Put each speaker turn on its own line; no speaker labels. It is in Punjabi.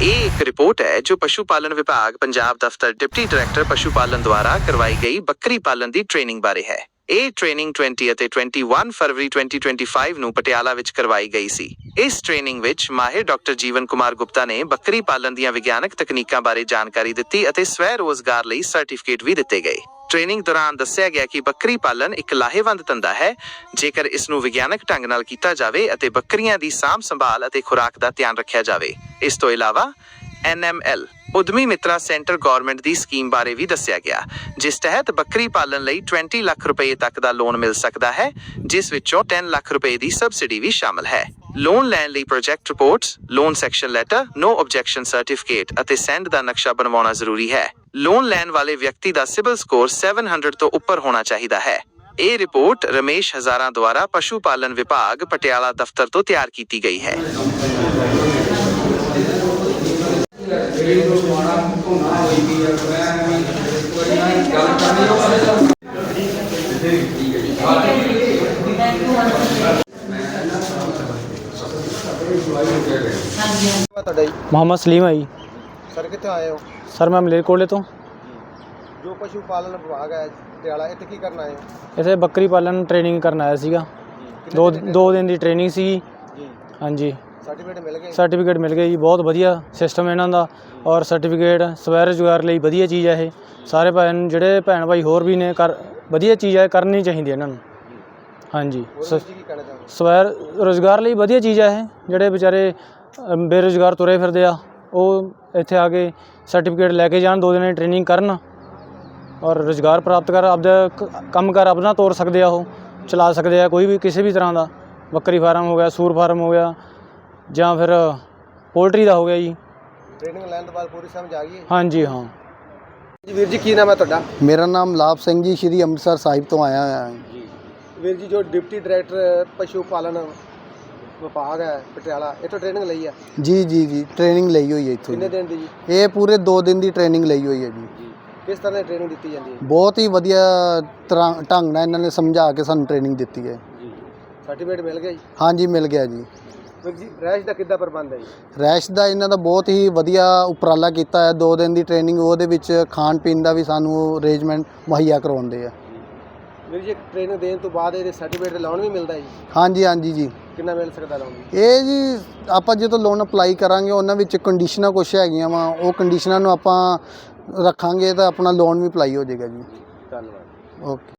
ਇਹ ਇੱਕ ਰਿਪੋਰਟ ਹੈ ਜੋ ਪਸ਼ੂ ਪਾਲਣ ਵਿਭਾਗ ਪੰਜਾਬ ਦਫ਼ਤਰ ਡਿਪਟੀ ਡਾਇਰੈਕਟਰ ਪਸ਼ੂ ਪਾਲਣ ਦੁਆਰਾ ਕਰਵਾਈ ਗਈ ਬੱਕਰੀ ਪਾਲਣ ਦੀ ਟ੍ਰੇਨਿੰਗ ਬਾਰੇ ਹੈ ਇਹ ਟ੍ਰੇਨਿੰਗ 20 ਅਤੇ 21 ਫਰਵਰੀ 2025 ਨੂੰ ਪਟਿਆਲਾ ਵਿੱਚ ਕਰਵਾਈ ਗਈ ਸੀ ਇਸ ਟ੍ਰੇਨਿੰਗ ਵਿੱਚ ਮਾਹਿਰ ਡਾਕਟਰ ਜੀਵਨ ਕੁਮਾਰ ਗੁਪਤਾ ਨੇ ਬੱਕਰੀ ਪਾਲਣ ਦੀਆਂ ਵਿਗਿਆਨਕ ਤਕਨੀਕਾਂ ਬਾਰੇ ਜਾਣਕਾਰੀ ਦਿੱਤੀ ਅਤੇ ਸਵੈ ਰੋਜ਼ਗਾਰ ਲਈ ਸਰਟੀਫਿਕੇਟ ਵੀ ਦਿੱਤੇ ਗਏ ਟ੍ਰੇਨਿੰਗ ਦੌਰਾਨ ਦੱਸਿਆ ਗਿਆ ਕਿ ਬੱਕਰੀ ਪਾਲਣ ਇੱਕ ਲਾਹੇਵੰਦ ਧੰਦਾ ਹੈ। ਜੇਕਰ ਇਸ ਨੂੰ ਵਿਗਿਆਨਕ ਢੰਗ ਨਾਲ ਕੀਤਾ ਜਾਵੇ ਅਤੇ ਬੱਕਰੀਆਂ ਦੀ ਸਾਂਭ ਸੰਭਾਲ ਅਤੇ ਖੁਰਾਕ ਦਾ ਧਿਆਨ ਰੱਖਿਆ ਜਾਵੇ। ਇਸ ਤੋਂ ਇਲਾਵਾ NML ਉਦਮੀ ਮਿੱਤਰਾ ਸੈਂਟਰ ਗਵਰਨਮੈਂਟ ਦੀ ਸਕੀਮ ਬਾਰੇ ਵੀ ਦੱਸਿਆ ਗਿਆ, ਜਿਸ ਤਹਿਤ ਬੱਕਰੀ ਪਾਲਣ ਲਈ 20 ਲੱਖ ਰੁਪਏ ਤੱਕ ਦਾ ਲੋਨ ਮਿਲ ਸਕਦਾ ਹੈ, ਜਿਸ ਵਿੱਚੋਂ 10 ਲੱਖ ਰੁਪਏ ਦੀ ਸਬਸਿਡੀ ਵੀ ਸ਼ਾਮਲ ਹੈ। ਲੋਨ ਲੈਣ ਲਈ project reports loan sanction letter no objection certificate ਅਤੇ ਸੈਂਡ ਦਾ ਨਕਸ਼ਾ ਬਣਵਾਉਣਾ ਜ਼ਰੂਰੀ ਹੈ। ਲੋਨ ਲੈਣ ਵਾਲੇ ਵਿਅਕਤੀ ਦਾ ਸਿਬਲ ਸਕੋਰ 700 ਤੋਂ ਉੱਪਰ ਹੋਣਾ ਚਾਹੀਦਾ ਹੈ। ਇਹ ਰਿਪੋਰਟ ਰਮੇਸ਼ ਹਜ਼ਾਰਾਂ ਦੁਆਰਾ ਪਸ਼ੂ ਪਾਲਣ ਵਿਭਾਗ ਪਟਿਆਲਾ ਦਫ਼ਤਰ ਤੋਂ ਤਿਆਰ ਕੀਤੀ ਗਈ ਹੈ।
ਤੁਹਾਡਾ ਜੀ?
ਮੁਹੰਮਦ ਸਲੀਮ ਹੈ ਜੀ।
ਸਰ ਕਿੱਥੇ ਆਏ ਹੋ?
ਸਰ ਮੈਂ ਮਲੇਰਕੋਟਲੇ ਤੋਂ।
ਜੋ। ਪਸ਼ੂ ਪਾਲਣ ਵਿਭਾਗ ਹੈ ਪਟਿਆਲਾ ਇੱਥੇ ਕੀ ਕਰਨ ਆਏ ਹੋ?
ਇੱਥੇ ਬੱਕਰੀ ਪਾਲਣ ਟ੍ਰੇਨਿੰਗ ਕਰਨ ਆਇਆ ਸੀਗਾ। ਦੋ ਦੋ ਦਿਨ ਦੀ ਟ੍ਰੇਨਿੰਗ ਸੀਗੀ।
ਜੀ।
ਹਾਂਜੀ।
ਸਰਟੀਫਿਕੇਟ ਮਿਲ ਗਏ?
ਸਰਟੀਫਿਕੇਟ ਮਿਲ ਗਿਆ ਜੀ ਬਹੁਤ ਵਧੀਆ ਸਿਸਟਮ ਇਹਨਾਂ ਦਾ। ਔਰ ਸਰਟੀਫਿਕੇਟ ਸਵੈ ਰੁਜ਼ਗਾਰ ਲਈ ਵਧੀਆ ਚੀਜ਼ ਹੈ ਇਹ। ਸਾਰੇ ਭੈਣ ਜਿਹੜੇ ਭੈਣ ਭਾਈ ਹੋਰ ਵੀ ਨੇ ਕਰ ਵਧੀਆ ਚੀਜ਼ ਹੈ ਕਰਨੀ ਚਾਹੀਦੀ ਇਹਨਾਂ ਨੂੰ। ਹਾਂਜੀ। ਸ- ਸਵੈ ਰੁਜ਼ਗਾਰ ਲਈ ਵਧੀਆ ਚੀਜ਼ ਹੈ ਇਹ ਜਿਹੜੇ ਵਿਚਾਰੇ ਬੇਰੁਜ਼ਗਾਰ ਤੁਰੇ ਫਿਰਦੇ ਆ। ਉਹ ਇੱਥੇ ਆ ਕੇ ਸਰਟੀਫਿਕੇਟ ਲੈ ਕੇ ਜਾਣ ਦੋ ਦਿਨ ਦੀ ਟ੍ਰੇਨਿੰਗ ਕਰਨ ਔਰ ਰੁਜ਼ਗਾਰ ਪ੍ਰਾਪਤ ਕਰ ਆਪਦਾ ਕੰਮ ਕਰ ਆਪਣਾ ਤੋਰ ਸਕਦੇ ਆ ਉਹ ਚਲਾ ਸਕਦੇ ਆ ਕੋਈ ਵੀ ਕਿਸੇ ਵੀ ਤਰ੍ਹਾਂ ਦਾ। ਬੱਕਰੀ ਫਾਰਮ ਹੋ ਗਿਆ ਸੂਰ ਫਾਰਮ ਹੋ ਗਿਆ ਜਾਂ ਫਿਰ ਪੋਲਟਰੀ ਦਾ ਹੋ ਗਿਆ ਜੀ।
ਟ੍ਰੇਨਿੰਗ ਲੈਣ ਤੋਂ ਬਾਅਦ ਪੂਰੀ ਸਮਝ ਆ ਗਈ? ਹੈ
ਹਾਂਜੀ ਹਾਂ।
ਜੀ ਵੀਰ ਜੀ ਕੀ ਨਾਮ ਹੈ ਤੁਹਾਡਾ?
ਮੇਰਾ ਨਾਮ ਲਾਭ ਸਿੰਘ ਜੀ ਸ਼੍ਰੀ ਅੰਮ੍ਰਿਤਸਰ ਸਾਹਿਬ ਤੋਂ ਆਇਆ ਹੋਇਆ ਹਾਂ।
ਜੀ। ਵੀਰ ਜੀ ਜੋ ਡਿਪਟੀ ਡਾਇਰੈਕਟਰ ਪਸ਼ੂ ਪਾਲਣ ਵਿਭਾਗ ਹੈ ਪਟਿਆਲਾ ਇੱਥੋਂ ਟ੍ਰੇਨਿੰਗ ਲਈ ਹੈ
ਜੀ ਜੀ ਜੀ ਟ੍ਰੇਨਿੰਗ ਲਈ ਹੋਈ ਹੈ ਇੱਥੋਂ
ਕਿੰਨੇ। ਦਿਨ ਦੀ ਜੀ?
ਇਹ ਪੂਰੇ 2 ਦਿਨ ਦੀ ਟ੍ਰੇਨਿੰਗ ਲਈ ਹੋਈ ਹੈ ਜੀ।
ਕਿਸ ਤਰ੍ਹਾਂ ਦੀ ਟ੍ਰੇਨਿੰਗ ਦਿੱਤੀ ਜਾਂਦੀ ਹੈ?
ਬਹੁਤ ਹੀ ਵਧੀਆ ਤਰ੍ਹਾਂ ਢੰਗ ਨਾਲ ਇਹਨਾਂ ਨੇ ਸਮਝਾ ਕੇ ਸਾਨੂੰ ਟ੍ਰੇਨਿੰਗ ਦਿੱਤੀ ਹੈ।
ਜੀ। ਸਰਟੀਫਿਕੇਟ ਮਿਲ ਗਿਆ ਜੀ?
ਹਾਂਜੀ ਮਿਲ ਗਿਆ ਜੀ।
ਜੀ ਰੈਸ਼ ਦਾ ਕਿੱਦਾਂ ਪ੍ਰਬੰਧ ਹੈ ਜੀ?
ਰੈਸ਼ ਦਾ ਇਹਨਾਂ ਦਾ ਬਹੁਤ ਹੀ ਵਧੀਆ ਉਪਰਾਲਾ ਕੀਤਾ ਹੈ। 2 ਦਿਨ ਦੀ ਟ੍ਰੇਨਿੰਗ ਉਹਦੇ ਵਿੱਚ ਖਾਣ ਪੀਣ ਦਾ ਵੀ ਸਾਨੂੰ ਅਰੇਂਜਮੈਂਟ ਮੁਹੱਈਆ ਕਰਵਾਉਂਦੇ ਆ।
ਵੀਰ ਜੀ ਟ੍ਰੇਨਿੰਗ ਦੇਣ ਤੋਂ ਬਾਅਦ ਇਹਦੇ ਸਰਟੀਫਿਕੇਟ ਲੋਨ ਵੀ ਮਿਲਦਾ ਜੀ?
ਹਾਂਜੀ ਹਾਂਜੀ ਜੀ।
ਕਿੰਨਾ ਮਿਲ ਸਕਦਾ ਲੋਨ
ਇਹ ਜੀ ਆਪਾਂ ਜਦੋਂ ਲੋਨ ਅਪਲਾਈ ਕਰਾਂਗੇ ਉਹਨਾਂ ਵਿੱਚ ਕੰਡੀਸ਼ਨਾਂ ਕੁਝ ਹੈਗੀਆਂ ਵਾ ਉਹ ਕੰਡੀਸ਼ਨਾਂ ਨੂੰ ਆਪਾਂ ਰੱਖਾਂਗੇ ਤਾਂ ਆਪਣਾ ਲੋਨ ਵੀ ਅਪਲਾਈ ਹੋ ਜਾਏਗਾ ਜੀ।
ਧੰਨਵਾਦ।
ਓਕੇ